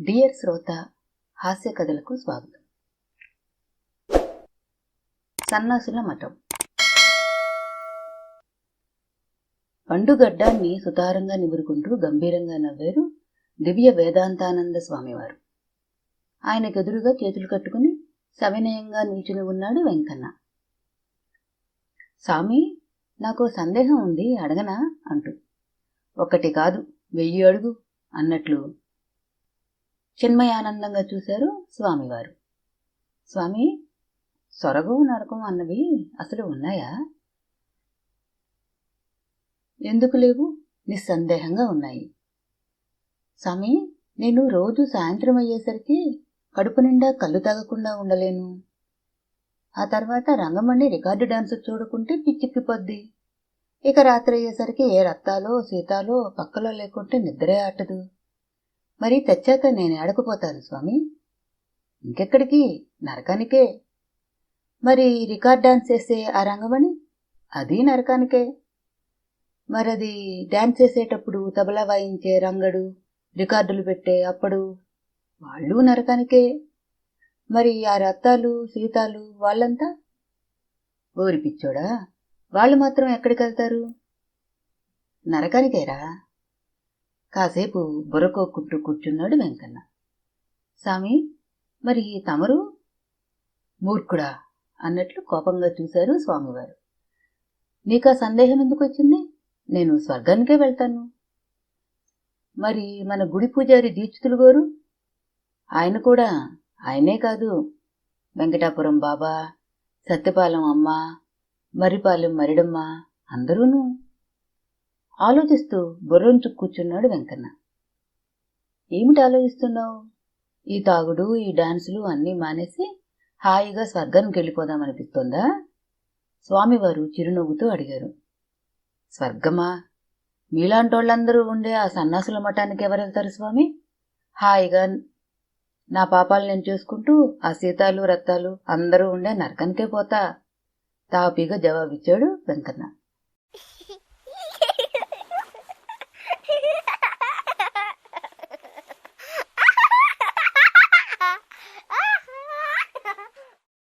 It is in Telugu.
డియర్ శ్రోత హాస్య కథలకు స్వాగతం. సన్నాసుల మఠం. పండుగడ్డాన్ని సుతారంగా నిమురుకుంటూ గంభీరంగా నవ్వారు దివ్య వేదాంతానంద స్వామివారు. ఆయనకెదురుగా చేతులు కట్టుకుని సవినయంగా నిల్చుని ఉన్నాడు వెంకన్న. స్వామి నాకు సందేహం ఉంది అడగనా? అంటూ. ఒకటి కాదు వెయ్యి అడుగు అన్నట్లు చిన్మయానందంగా చూశారు స్వామివారు. స్వామి సొరగు నరకం అన్నవి అసలు ఉన్నాయా? ఎందుకు లేవు? నిస్సందేహంగా ఉన్నాయి. స్వామి నేను రోజు సాయంత్రం అయ్యేసరికి కడుపు నిండా కళ్ళు తాగకుండా ఉండలేను. ఆ తర్వాత రంగమణి రికార్డు డాన్స్ చూడకుంటే పిచ్చిక్కిపోద్ది. ఇక రాత్రి అయ్యేసరికి ఏ రత్తాలో సీతాలో పక్కలో లేకుంటే నిద్రే ఆటదు. మరి తెచ్చాక నేను ఏడకపోతాను స్వామి. ఇంకెక్కడికి? నరకానికే. మరి రికార్డ్ డాన్స్ చేసే ఆ రంగమణి? అది నరకానికే. మరది డాన్స్ చేసేటప్పుడు తబలా వాయించే రంగడు రికార్డులు పెట్టే అప్పుడు వాళ్ళు నరకానికే. మరి ఆ రత్తాలు సీతాలు వాళ్ళంతా? ఓరి పిచ్చోడా వాళ్ళు మాత్రం ఎక్కడికి వెళ్తారు నరకానికేరా? కాసేపు బుర్రకోక్కుంటూ కూర్చున్నాడు వెంకన్న. స్వామి మరి తమరు? మూర్ఖుడా అన్నట్లు కోపంగా చూశారు స్వామివారు. నీకా సందేహం ఎందుకు వచ్చింది? నేను స్వర్గానికే వెళ్తాను. మరి మన గుడి పూజారి దీక్షితులు గోరు? ఆయన కూడా ఆయనే కాదు. వెంకటాపురం బాబా సత్యపాలెం అమ్మ మరిపాలెం మరిడమ్మ అందరూనూ. ఆలోచిస్తూ బుర్రంచు కూర్చున్నాడు వెంకన్న. ఏమిటి ఆలోచిస్తున్నావు? ఈ తాగుడు ఈ డాన్సులు అన్నీ మానేసి హాయిగా స్వర్గానికి వెళ్ళిపోదామనిపిస్తోందా స్వామివారు చిరునవ్వుతూ అడిగారు. స్వర్గమా? మీలాంటోళ్ళందరూ ఉండే ఆ సన్నాసుల మఠానికి ఎవరు వెళ్తారు స్వామి? హాయిగా నా పాపాలు నేను చూసుకుంటూ ఆ సీతాలు రక్తాలు అందరూ ఉండే నరకానికే పోతా. తాపీగా జవాబిచ్చాడు వెంకన్న.